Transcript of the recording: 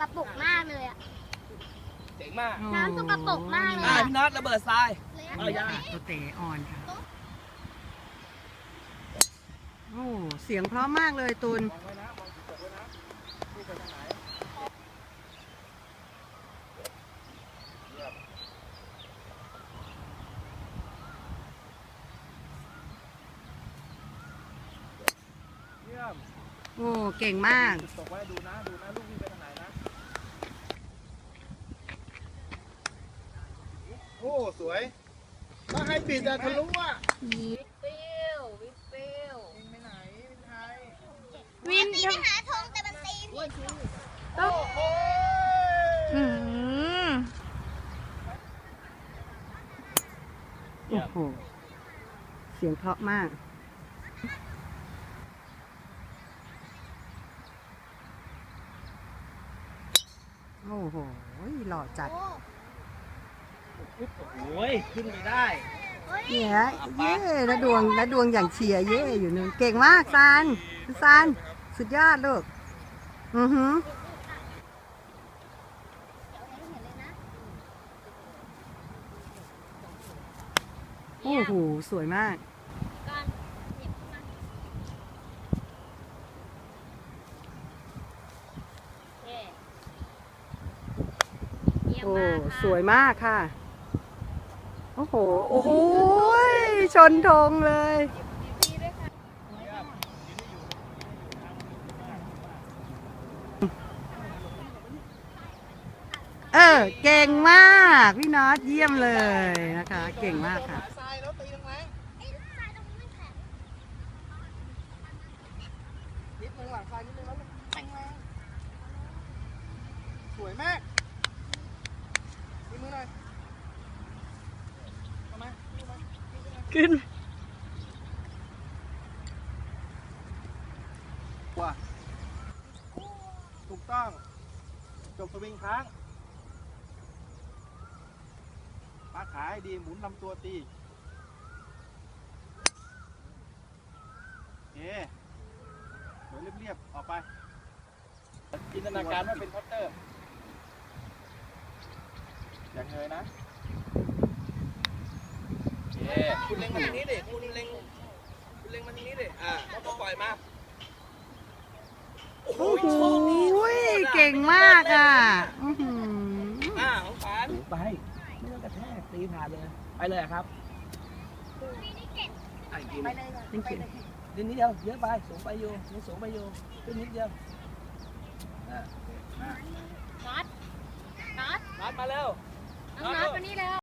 กปรกมากเลยอะเจ๋งมากน้ำสกปรกมากเลยอ่าอะพี่น็อตระเบิดทราย เอาอย่า ตัวเตะอ่อนค่ะ โอ้เสียงเพราะมากเลยตุนมองไว้นะมองจุดไว้นะลูกไปทางไหนเยี่ยมเยี่ยมโอ้เก่งมากจุดตกไว้ดูนะ ดูนะ ลูกวิ่งไปทางไหนนะ โอ้สวยถ้าให้ปิดอะทะลุอะวินไปหาธงแต่มันตีพี่อืมโอ้โห เสียงเพราะมาก โอ้โห หล่อจัด โอ้ โอ้ยขึ้นไปได้เฮ้ยเนี่ยเย้แล้วดวงแล้วดวงอย่างเชียร์เย่อยู่นึงเก่งมากซานซานสุดยอดลูก อือหือโอ้โห สวยมากการเหยียบมันเย้เยี่ยมโอ้มากค่ะสวยมากค่ะโอ้โห โอ้โหยชนธงเลยเออ เก่งมากพี่น็อตเยี่ยมเลยนะคะ เก่งมากค่ะทรายแล้วตีแรงเอ้ยทรายตรงนี้ไม่แข็งๆนิดนึงหลังทรายนิดนึงแล้วแรงแรงสวยมากมีมือหน่อยเอามาเอามา ขึ้นว่าถูกต้อง จบสวิงค้างปาขาให้ดีหมุนลำตัวตีโอเคสวยเรียบๆ ออกไป จินตนาการว่าเป็นเคาน์เตอร์ อย่างเงยนะ โอเคคุณเล็งมาทางนี้ดิคุณเล็งคุณเล็งมาทางนี้ดิอ่าแล้วก็ปล่อยมาโอ้โหเก่งมากอะอื้อหืออ่าของฝันไป ไม่ต้องกระแทกตีผ่านเลย ไปเลยอะครับไอ้กินจริงนิดนิดเดียวเยอะไป สูงไปอยู่ยังสูงไปอยู่ขึ้นนิดเดียวอ่าน็อตน็อตนัดมาเร็ว น้องน็อตมานี่เร็ว